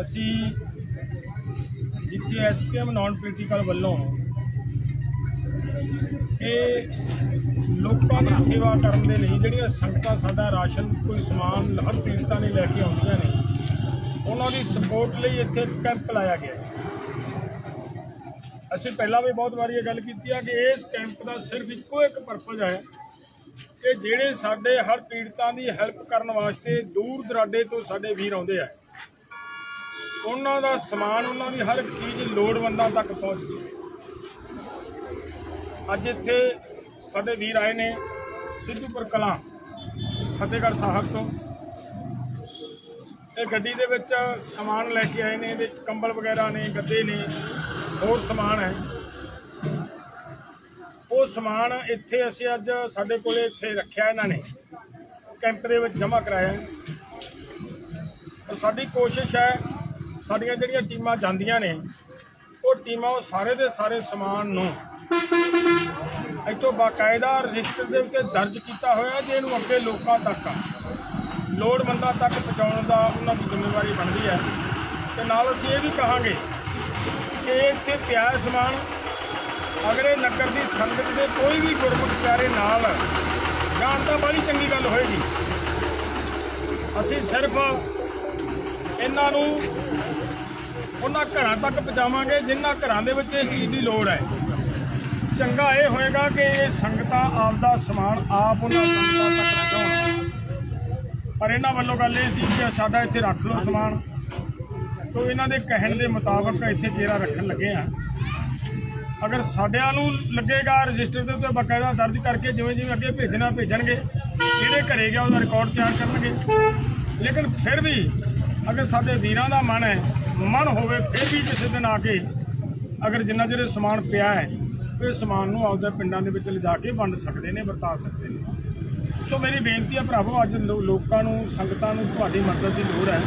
ਅਸੀਂ ਜਿੱਥੇ SPM non political ਵੱਲੋਂ ਇਹ ਲੋਕਾਂ ਦੀ ਸੇਵਾ ਕਰਨ ਦੇ ਲਈ ਜਿਹੜੀਆਂ ਸੰਗਤਾਂ ਸਾਡਾ ਰਾਸ਼ਨ, ਕੋਈ ਸਮਾਨ, ਹਰ ਪੀੜਤਾਂ ਨੇ ਲੈ ਕੇ ਆਉਂਦੀਆਂ ਨੇ, ਉਹਨਾਂ ਦੀ ਸਪੋਰਟ ਲਈ ਇੱਥੇ ਕੈਂਪ ਲਾਇਆ ਗਿਆ ਅਸੀਂ ਪਹਿਲਾਂ ਵੀ ਬਹੁਤ ਵਾਰੀ ਇਹ ਗੱਲ ਕੀਤੀ ਆ ਕਿ ਇਸ ਕੈਂਪ ਦਾ ਸਿਰਫ ਇੱਕੋ ਇੱਕ ਪਰਪਸ ਹੈ ਕਿ ਜਿਹੜੇ ਸਾਡੇ ਹਰ ਪੀੜਤਾਂ ਦੀ ਹੈਲਪ ਕਰਨ ਵਾਸਤੇ ਦੂਰ ਦਰਾਡੇ ਤੋਂ ਸਾਡੇ ਵੀਰ ਆਉਂਦੇ ਆ। ਉਹਨਾਂ ਦਾ ਸਮਾਨ, ਉਹਨਾਂ ਦੀ ਹਰ ਇੱਕ ਚੀਜ਼ ਲੋੜਵੰਦਾਂ ਤੱਕ ਪਹੁੰਚਦੀ ਹੈ ਅੱਜ ਇੱਥੇ ਸਾਡੇ ਵੀਰ ਆਏ ਨੇ ਸਿੱਧੂਪੁਰ ਕਲਾਂ, ਫਤਿਹਗੜ੍ਹ ਸਾਹਿਬ ਤੋਂ। ਇਹ ਗੱਡੀ ਦੇ ਵਿੱਚ ਸਮਾਨ ਲੈ ਕੇ ਆਏ ਨੇ, ਇਹਦੇ ਵਿੱਚ ਕੰਬਲ ਵਗੈਰਾ ਨੇ, ਗੱਦੇ ਨੇ, ਹੋਰ ਸਮਾਨ ਹੈ। ਉਹ ਸਮਾਨ ਇੱਥੇ ਅਸੀਂ ਅੱਜ ਸਾਡੇ ਕੋਲੇ ਇੱਥੇ ਰੱਖਿਆ ਇਹਨਾਂ ਨੇ। ਕੈਂਪ ਦੇ ਵਿੱਚ ਜਮ੍ਹਾਂ ਕਰਾਇਆ। ਸਾਡੀ ਕੋਸ਼ਿਸ਼ ਹੈ ਸਾਡੀਆਂ ਜਿਹੜੀਆਂ ਟੀਮਾਂ ਜਾਂਦੀਆਂ ਨੇ, ਉਹ ਟੀਮਾਂ ਉਹ ਸਾਰੇ ਦੇ ਸਾਰੇ ਸਮਾਨ ਨੂੰ ਇੱਥੋਂ ਬਾਕਾਇਦਾ ਰਜਿਸਟਰ ਦੇ ਉੱਤੇ ਦਰਜ ਕੀਤਾ ਹੋਇਆ ਜੇ ਇਹਨੂੰ ਅੱਗੇ ਲੋਕਾਂ ਤੱਕ, ਲੋੜਵੰਦਾਂ ਤੱਕ ਪਹੁੰਚਾਉਣ ਦਾ ਉਹਨਾਂ ਦੀ ਜ਼ਿੰਮੇਵਾਰੀ ਬਣਦੀ ਹੈ। ਤੇ ਨਾਲ ਅਸੀਂ ਇਹ ਵੀ ਕਹਾਂਗੇ ਕਿ ਇੱਥੇ ਪਿਆ ਸਮਾਨ ਅਗਰ ਨਗਰ ਦੀ ਸੰਗਤ ਦੇ ਕੋਈ ਵੀ ਗੁਰਮੁਖ ਪਿਆਰੇ ਨਾਲ ਜਾਣ ਤਾਂ ਬੜੀ ਚੰਗੀ ਗੱਲ ਹੋਏਗੀ। ਅਸੀਂ ਸਿਰਫ ਇਹਨਾਂ ਨੂੰ ਉਹਨਾਂ ਘਰਾਂ ਤੱਕ ਪਹੁੰਚਾਵਾਂਗੇ, ਜਿਨ੍ਹਾਂ ਘਰਾਂ ਦੇ ਵਿੱਚ ਇਹ ਚੀਜ਼ ਦੀ ਲੋੜ ਹੈ। ਚੰਗਾ ਇਹ ਹੋਏਗਾ ਕਿ ਇਹ ਸੰਗਤਾਂ ਆਪਦਾ ਸਮਾਨ ਆਪ ਉਹਨਾਂ ਸੰਗਤਾਂ ਤੱਕ ਪਹੁੰਚਾਉਣ। ਪਰ ਇਹਨਾਂ ਵੱਲੋਂ ਗੱਲ ਇਹ ਸੀ ਕਿ ਸਾਡਾ ਇੱਥੇ ਰੱਖ ਲਓ ਸਮਾਨ। ਤੋਂ ਇਹਨਾਂ ਦੇ ਕਹਿਣ ਦੇ ਮੁਤਾਬਕ ਇੱਥੇ ਤੇਰਾ ਰੱਖਣ ਲੱਗੇ ਆ। ਅਗਰ ਸਾਡਿਆਂ ਨੂੰ ਲੱਗੇਗਾ ਰਜਿਸਟਰ ਦੇ ਉੱਤੇ ਬਕਾਇਦਾ ਦਰਜ ਕਰਕੇ ਜਿਵੇਂ ਜਿਵੇਂ ਅੱਗੇ ਭੇਜਣਾ ਭੇਜਣਗੇ, ਜਿਹੜੇ ਘਰੇ ਗਿਆ ਉਹਦਾ ਰਿਕਾਰਡ ਤਿਆਰ ਕਰਨਗੇ। ਲੇਕਿਨ ਫਿਰ ਵੀ ਅਗਰ ਸਾਡੇ ਵੀਰਾਂ ਦਾ ਮਨ ਹੈ, ਮਨ ਹੋਵੇ ਫਿਰ ਵੀ ਕਿਸੇ ਦਿਨ ਆ ਕੇ ਅਗਰ ਜਿੰਨਾ ਚਿਰ ਸਮਾਨ ਪਿਆ ਹੈ ਇਹ ਸਮਾਨ ਨੂੰ ਆਪਦੇ ਪਿੰਡਾਂ ਦੇ ਵਿੱਚ ਲਿਜਾ ਕੇ ਵੰਡ ਸਕਦੇ ਨੇ, ਵਰਤਾ ਸਕਦੇ ਨੇ। ਸੋ ਮੇਰੀ ਬੇਨਤੀ ਹੈ ਭਰਾਵੋ, ਅੱਜ ਲੋਕਾਂ ਨੂੰ, ਸੰਗਤਾਂ ਨੂੰ ਤੁਹਾਡੀ ਮਦਦ ਦੀ ਲੋੜ ਹੈ।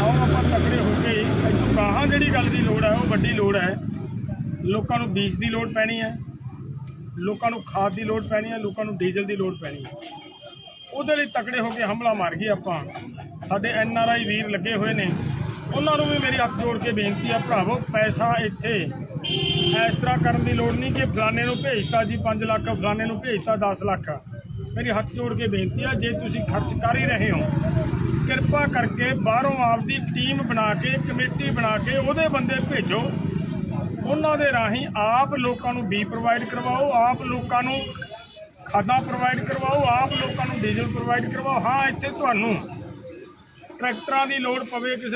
ਆਓ ਆਪਾਂ ਤਕੜੇ ਹੋ ਕੇ ਇੱਥੋਂ ਗਾਹਾਂ ਜਿਹੜੀ ਗੱਲ ਦੀ ਲੋੜ ਹੈ, ਉਹ ਵੱਡੀ ਲੋੜ ਹੈ। ਲੋਕਾਂ ਨੂੰ ਬੀਜ ਦੀ ਲੋੜ ਪੈਣੀ ਹੈ। ਲੋਕਾਂ ਨੂੰ ਖਾਦ ਦੀ ਲੋੜ ਪੈਣੀ ਹੈ, ਲੋਕਾਂ ਨੂੰ ਡੀਜ਼ਲ ਦੀ ਲੋੜ ਪੈਣੀ ਹੈ। ਉਹਦੇ ਲਈ ਤਕੜੇ ਹੋ ਕੇ ਹਮਲਾ ਮਾਰ ਗਏ ਆਪਾਂ। ਸਾਡੇ ਐਨ ਆਰ ਆਈ ਵੀਰ ਲੱਗੇ ਹੋਏ ਨੇ। ਉਹਨਾਂ ਨੂੰ ਵੀ ਮੇਰੀ ਹੱਥ ਜੋੜ ਕੇ ਬੇਨਤੀ ਆ, ਭਰਾਵੋ, ਪੈਸਾ ਇੱਥੇ। ਇਸ ਤਰ੍ਹਾਂ ਕਰਨ ਦੀ ਲੋੜ ਨਹੀਂ ਕਿ ਫਲਾਣੇ ਨੂੰ ਭੇਜਤਾ ਜੀ 5 ਲੱਖ, ਫਲਾਣੇ ਨੂੰ ਭੇਜਤਾ 10 ਲੱਖ। ਮੇਰੀ ਹੱਥ ਜੋੜ ਕੇ ਬੇਨਤੀ ਆ, ਜੇ ਤੁਸੀਂ ਖਰਚ ਕਰ ਹੀ ਰਹੇ ਹੋ, ਕਿਰਪਾ ਕਰਕੇ ਬਾਹਰੋਂ ਆਪਦੀ ਟੀਮ ਬਣਾ ਕੇ, ਕਮੇਟੀ ਬਣਾ ਕੇ ਉਹਦੇ ਬੰਦੇ ਭੇਜੋ। ਉਹਨਾਂ ਦੇ ਰਾਹੀਂ ਆਪ ਲੋਕਾਂ ਨੂੰ ਬੀ ਪ੍ਰੋਵਾਈਡ ਕਰਵਾਓ, ਆਪ ਲੋਕਾਂ ਨੂੰ ਖਾਦਾਂ ਪ੍ਰੋਵਾਈਡ ਕਰਵਾਓ, ਆਪ ਲੋਕਾਂ ਨੂੰ ਡੀਜ਼ਲ ਪ੍ਰੋਵਾਈਡ ਕਰਵਾਓ। ਹਾਂ, ਇੱਥੇ ਤੁਹਾਨੂੰ ਟਰੈਕਟਰਾਂ ਦੀ ਲੋੜ ਪਵੇ ਕਿਸੇ